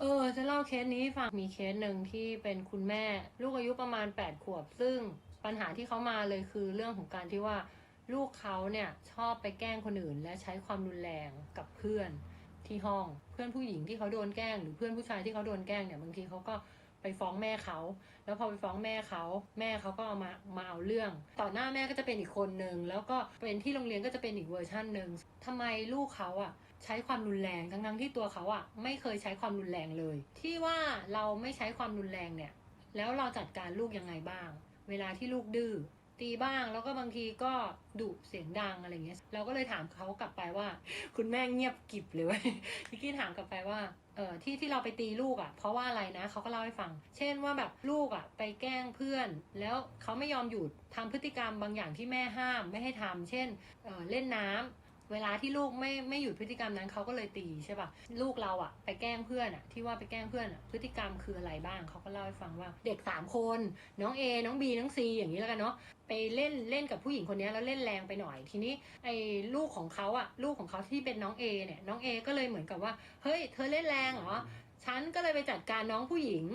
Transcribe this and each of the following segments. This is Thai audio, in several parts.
เออจะเล่าเคสนี้ฟังมีเคสหนึ่งที่เป็นคุณแม่ ลูกอายุประมาณ 8 ขวบ ซึ่งปัญหาที่เขามาเลยคือเรื่องของการที่ว่าลูกเขาเนี่ยชอบไปแกล้งคนอื่น และใช้ความรุนแรงกับเพื่อนที่ห้อง เพื่อนผู้หญิงที่เขาโดนแกล้งหรือเพื่อนผู้ชายที่เขาโดนแกล้งเนี่ยบางทีเขาก็ไปฟ้องแม่เขา แล้วพอไปฟ้องแม่เขาแม่เขาก็เอามามาเอาเรื่อง ต่อหน้าแม่ก็จะเป็นอีกคนนึงแล้วก็เป็นที่โรงเรียนก็จะเป็นอีกเวอร์ชันหนึ่งทำไมลูกเขาอะ ใช้ความรุนแรงทั้งทั้งๆที่ตัวเขาอะไม่เคยใช้ความรุนแรงเลย ที่ว่าเราไม่ใช้ความรุนแรงเนี่ย แล้วเราจัดการลูกยังไงบ้าง เวลาที่ลูกดื้อตีบ้างแล้วก็บางทีก็ดุเสียงดังอะไรเงี้ย เราก็เลยถามเขากลับไปว่า คุณแม่เงียบกิบเลยเว้ยนิกกี้ถามกลับไปว่าเออที่ที่เราไปตีลูกอะ่ะ เพราะว่าอะไรนะเขาก็เล่าให้ฟัง เช่นว่าแบบลูกอะ่ะ ไปแกล้งเพื่อน แล้วเขาไม่ยอมหยุดทำพฤติกรรมบางอย่างที่แม่ห้ามไม่ให้ทำเช่นเออเล่นน้ำ เวลาที่ลูกไม่ไม่หยุดพฤติกรรมนั้นเขาก็เลยตีใช่ปะลูกเราอะไปแกล้งเพื่อนอะที่ว่าไปแกล้งเพื่อนอะพฤติกรรมคืออะไรบ้างเขาก็เล่าให้ฟังว่าเด็กสามคน น้อง A น้อง B น้อง C อย่างนี้แล้วกันเนาะไปเล่นเล่นกับผู้หญิงคนนี้แล้วเล่นแรงไปหน่อย ทีนี้ไอ้ลูกของเขาอะลูกของเขาที่เป็นน้อง A เนี่ยน้อง A ก็เลยเหมือนกับว่าเฮ้ยเธอเล่นแรงเหรอฉันก็เลยไปจัดการน้องผู้หญิง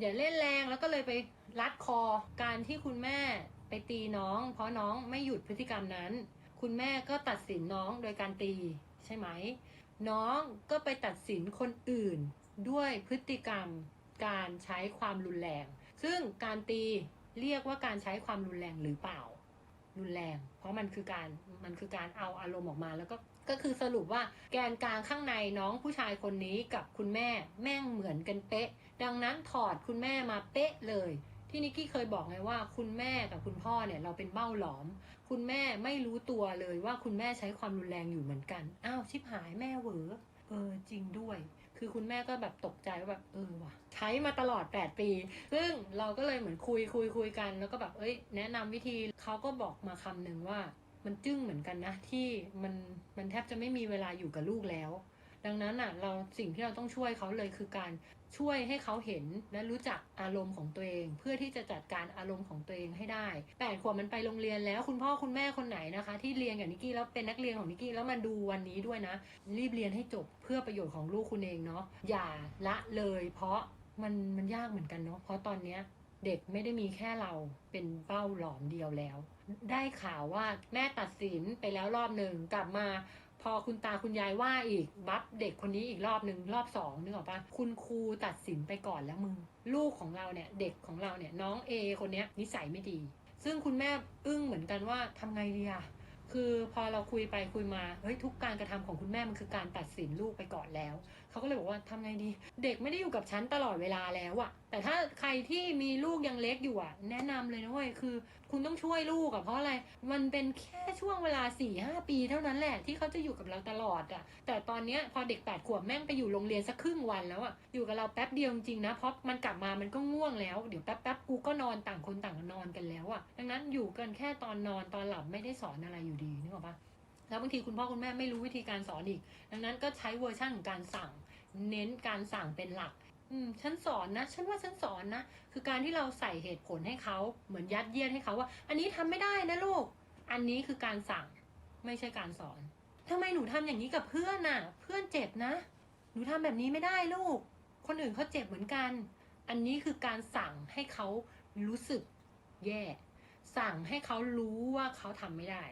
อย่าเล่นแรงแล้วก็เลยไปรัดคอการที่คุณแม่ไปตีน้อง เพราะน้องไม่หยุดพฤติกรรมนั้น คุณแม่ก็ตัดสินน้องโดยการตีใช่ไหม น้องก็ไปตัดสินคนอื่นด้วยพฤติกรรมการใช้ความรุนแรง ซึ่งการตีเรียกว่าการใช้ความรุนแรงหรือเปล่า รุนแรง เพราะมันคือการมันคือการเอาอารมณ์ออกมาแล้วก็ก็คือสรุปว่าแกนกลางข้างในน้องผู้ชายคนนี้กับคุณแม่แม่งเหมือนกันเป๊ะ ดังนั้นถอดคุณแม่มาเป๊ะเลย ที่นิกกี้เคยบอกไงว่า คุณแม่กับคุณพ่อเนี่ยเราเป็นเบ้าหลอม คุณแม่ไม่รู้ตัวเลยว่าคุณแม่ใช้ความรุนแรงอยู่เหมือนกันอ้าวชิบหายแม่เหวอเออจริงด้วย คือคุณแม่ก็แบบตกใจว่าแบบเออว่ะ ใช้มาตลอด 8 ปี ซึ่งเราก็เลยเหมือนคุยคุยคุยกัน แล้วก็แบบเอ้ย แนะนำวิธีเขาก็บอกมาคำหนึ่งว่า มันจึ้งเหมือนกันนะ ที่มันมันแทบจะไม่มีเวลาอยู่กับลูกแล้ว ดังนั้นอะ เราสิ่งที่เราต้องช่วยเขาเลยคือการ ช่วยให้เขาเห็นและรู้จักอารมณ์ของตัวเอง เพื่อที่จะจัดการอารมณ์ของตัวเองให้ได้แปดขวบมันไปโรงเรียนแล้วคุณพ่อคุณแม่คนไหนนะคะ ที่เรียนกับนิกกี้แล้วเป็นนักเรียนของนิกกี้แล้วมาดูวันนี้ด้วยนะ รีบเรียนให้จบเพื่อประโยชน์ของลูกคุณเองเนาะอย่าละเลย เพราะมันมันยากเหมือนกันเนาะเพราะตอนเนี้ยเด็กไม่ได้มีแค่เราเป็นเป้าหลอมเดียวแล้ว ได้ข่าวว่าแม่ตัดสินไปแล้วรอบหนึ่งกลับมา พอคุณตาคุณยายว่าอีกบัฟเด็กคนนี้อีกรอบหนึ่งรอบสองนึกออกปะคุณครูตัดสินไปก่อนแล้วมึง ลูกของเราเนี่ย เด็กของเราเนี่ย น้องเอคนเนี้ยนิสัยไม่ดี ซึ่งคุณแม่อึ้งเหมือนกันว่าทำไงดีอะ คือพอเราคุยไปคุยมาเฮ้ยทุกการกระทำของคุณแม่มันคือการตัดสินลูกไปก่อนแล้วเขาก็เลยบอกว่าทำไงดี เด็กไม่ได้อยู่กับฉันตลอดเวลาแล้วอะแต่ถ้าใครที่มีลูกยังเล็กอยู่อะแนะนำเลยนะเว้ยคือ คุณต้องช่วยลูกอะเพราะอะไรมันเป็นแค่ช่วงเวลา4ี่ห้าปีเท่านั้นแหละที่เขาจะอยู่กับเราตลอดอะแต่ตอนเนี้ยพอเด็กแปดขวบแม่งไปอยู่โรงเรียนสักครึ่งวันแล้วอะอยู่กับเราแป๊บเดียวจริงนะเพราะมันกลับมามันก็ง่วงแล้วเดี๋ยวแป๊บแป๊บๆกูก็นอนต่างคนต่างนอนกันแล้วอะดังนั้นอยู่กันแค่ตอนนอนตอนหลับไม่ได้สอนอะไรอยู่ดีนึกออกปะแล้วบางทีคุณพ่อคุณแม่ไม่รู้วิธีการสอนอีก ดังนั้นก็ใช้เวอร์ชันของการสั่ง เน้นการสั่งเป็นหลัก อืมฉันสอนนะ ฉันว่าฉันสอนนะ คือการที่เราใส่เหตุผลให้เขาเหมือนยัดเยียดให้เขาว่า อันนี้ทำไม่ได้นะลูก อันนี้คือการสั่งไม่ใช่การสอนทำไมหนูทำอย่างนี้กับเพื่อนน่ะ เพื่อนเจ็บนะ หนูทำแบบนี้ไม่ได้ลูก คนอื่นเขาเจ็บเหมือนกัน อันนี้คือการสั่งให้เขารู้สึกแย่ สั่งให้เขารู้ว่าเขาทำไม่ได้